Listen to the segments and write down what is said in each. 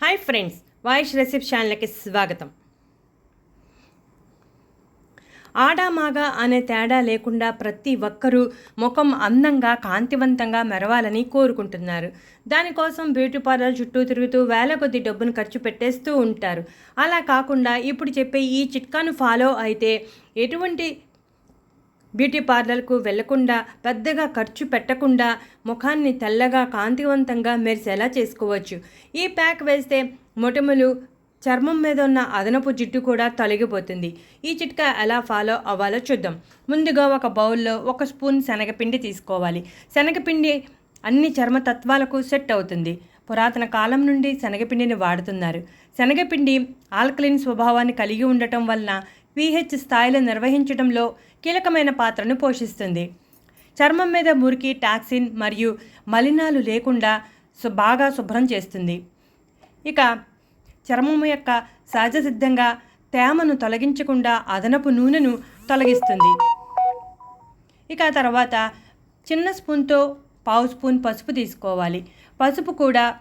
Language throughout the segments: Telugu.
హాయ్ ఫ్రెండ్స్ వాయిస్ రెసిప్ ఛానల్కి స్వాగతం. ఆడామాగా అనే తేడా లేకుండా ప్రతి ఒక్కరూ ముఖం అందంగా కాంతివంతంగా మెరవాలని కోరుకుంటున్నారు. దానికోసం బ్యూటీ పార్లర్ చుట్టూ తిరుగుతూ వేల కొద్ది డబ్బును ఖర్చు పెట్టేస్తూ ఉంటారు. అలా కాకుండా ఇప్పుడు చెప్పే ఈ చిట్కాను ఫాలో అయితే ఎటువంటి బ్యూటీ పార్లర్కు వెళ్ళకుండా పెద్దగా ఖర్చు పెట్టకుండా ముఖాన్ని తెల్లగా కాంతివంతంగా మెరిసేలా చేసుకోవచ్చు. ఈ ప్యాక్ వేస్తే మొటిమలు చర్మం మీద ఉన్న అదనపు జిడ్డు కూడా తొలగిపోతుంది. ఈ చిట్కా ఎలా ఫాలో అవ్వాలో చూద్దాం. ముందుగా ఒక బౌల్లో ఒక స్పూన్ శనగపిండి తీసుకోవాలి. శనగపిండి అన్ని చర్మ తత్వాలకు సెట్ అవుతుంది. పురాతన కాలం నుండి శనగపిండిని వాడుతున్నారు. శనగపిండి ఆల్కలిన్ స్వభావాన్ని కలిగి ఉండటం వలన పీహెచ్ స్థాయిలు నిర్వహించడంలో కీలకమైన పాత్రను పోషిస్తుంది. చర్మం మీద మురికి టాక్సిన్ మరియు మలినాలు లేకుండా సు- బాగా శుభ్రం చేస్తుంది. ఇక చర్మం యొక్క సహజ సిద్ధంగా తేమను తొలగించకుండా అదనపు నూనెను తొలగిస్తుంది. ఇక తర్వాత చిన్న స్పూన్తో పావు స్పూన్ పసుపు తీసుకోవాలి. పసుపు కూడా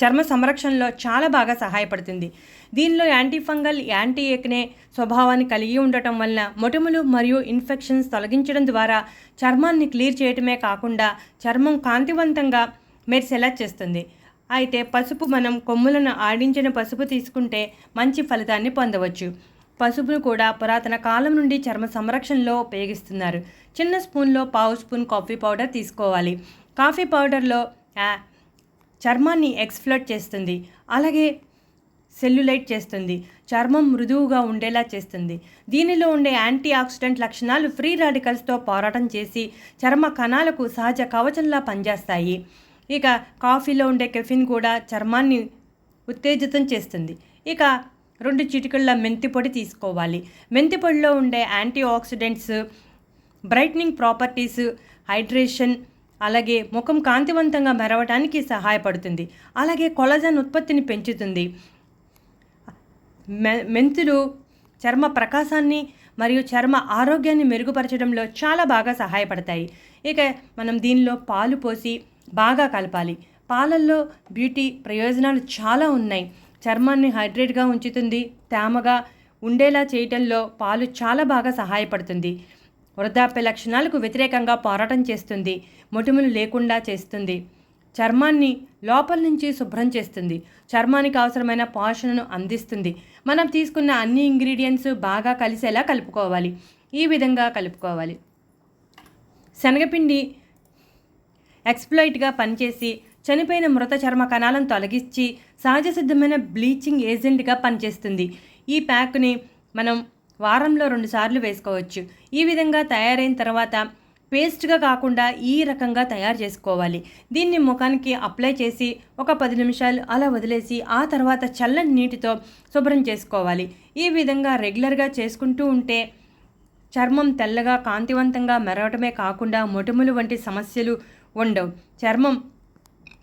చర్మ సంరక్షణలో చాలా బాగా సహాయపడుతుంది. దీనిలో యాంటీ ఫంగల్ యాంటీ ఎక్నే స్వభావాన్ని కలిగి ఉండటం వలన మొటిమలు మరియు ఇన్ఫెక్షన్స్ తొలగించడం ద్వారా చర్మాన్ని క్లియర్ చేయటమే కాకుండా చర్మం కాంతివంతంగా మెరిసేలా చేస్తుంది. అయితే పసుపు మనం కొమ్ములను ఆడించిన పసుపు తీసుకుంటే మంచి ఫలితాన్ని పొందవచ్చు. పసుపును కూడా పురాతన కాలం నుండి చర్మ సంరక్షణలో ఉపయోగిస్తున్నారు. చిన్న స్పూన్లో పావు స్పూన్ కాఫీ పౌడర్ తీసుకోవాలి. కాఫీ పౌడర్లో చర్మాన్ని ఎక్స్ఫ్లోట్ చేస్తుంది. అలాగే సెల్యులైట్ చేస్తుంది. చర్మం మృదువుగా ఉండేలా చేస్తుంది. దీనిలో ఉండే యాంటీ ఆక్సిడెంట్ లక్షణాలు ఫ్రీ రాడికల్స్తో పోరాటం చేసి చర్మ కణాలకు సహజ కవచంలా పనిచేస్తాయి. ఇక కాఫీలో ఉండే కెఫిన్ కూడా చర్మాన్ని ఉత్తేజితం చేస్తుంది. ఇక రెండు చిటికళ్ళ మెంతి పొడి తీసుకోవాలి. మెంతి పొడిలో ఉండే antioxidants brightening properties hydration అలాగే ముఖం కాంతివంతంగా మెరవటానికి సహాయపడుతుంది. అలాగే కొలజన్ ఉత్పత్తిని పెంచుతుంది. మె మెంతులు చర్మ ప్రకాశాన్ని మరియు చర్మ ఆరోగ్యాన్ని మెరుగుపరచడంలో చాలా బాగా సహాయపడతాయి. ఇక మనం దీనిలో పాలు పోసి బాగా కలపాలి. పాలల్లో బ్యూటీ ప్రయోజనాలు చాలా ఉన్నాయి. చర్మాన్ని హైడ్రేట్గా ఉంచుతుంది. తేమగా ఉండేలా చేయటంలో పాలు చాలా బాగా సహాయపడుతుంది. వృద్ధాప్య లక్షణాలకు వ్యతిరేకంగా పోరాటం చేస్తుంది. మొటిములు లేకుండా చేస్తుంది. చర్మాన్ని లోపల నుంచి శుభ్రం చేస్తుంది. చర్మానికి అవసరమైన పోషణను అందిస్తుంది. మనం తీసుకున్న అన్ని ఇంగ్రీడియంట్స్ బాగా కలిసేలా కలుపుకోవాలి. ఈ విధంగా కలుపుకోవాలి. శనగపిండి ఎక్స్ప్లాయిట్గా పనిచేసి చనిపోయిన మృత చర్మ కణాలను తొలగించి సహజ సిద్ధమైన బ్లీచింగ్ ఏజెంట్గా పనిచేస్తుంది. ఈ ప్యాక్ని మనం వారంలో రెండుసార్లు వేసుకోవచ్చు. ఈ విధంగా తయారైన తర్వాత పేస్ట్గా కాకుండా ఈ రకంగా తయారు చేసుకోవాలి. దీన్ని ముఖానికి అప్లై చేసి ఒక పది నిమిషాలు అలా వదిలేసి ఆ తర్వాత చల్లని నీటితో శుభ్రం చేసుకోవాలి. ఈ విధంగా రెగ్యులర్గా చేసుకుంటూ ఉంటే చర్మం తెల్లగా కాంతివంతంగా మెరవటమే కాకుండా మొటిములు వంటి సమస్యలు ఉండవు. చర్మం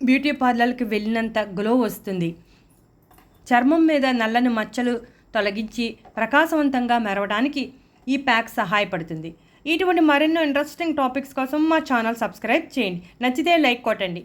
బ్యూటీ పార్లర్కి వెళ్ళినంత గ్లో వస్తుంది. చర్మం మీద నల్లని మచ్చలు తొలగించి ప్రకాశవంతంగా మెరవడానికి ఈ ప్యాక్ సహాయపడుతుంది. ఇటువంటి మరెన్నో ఇంట్రెస్టింగ్ టాపిక్స్ కోసం మా ఛానల్ సబ్స్క్రైబ్ చేయండి. నచ్చితే లైక్ కొట్టండి.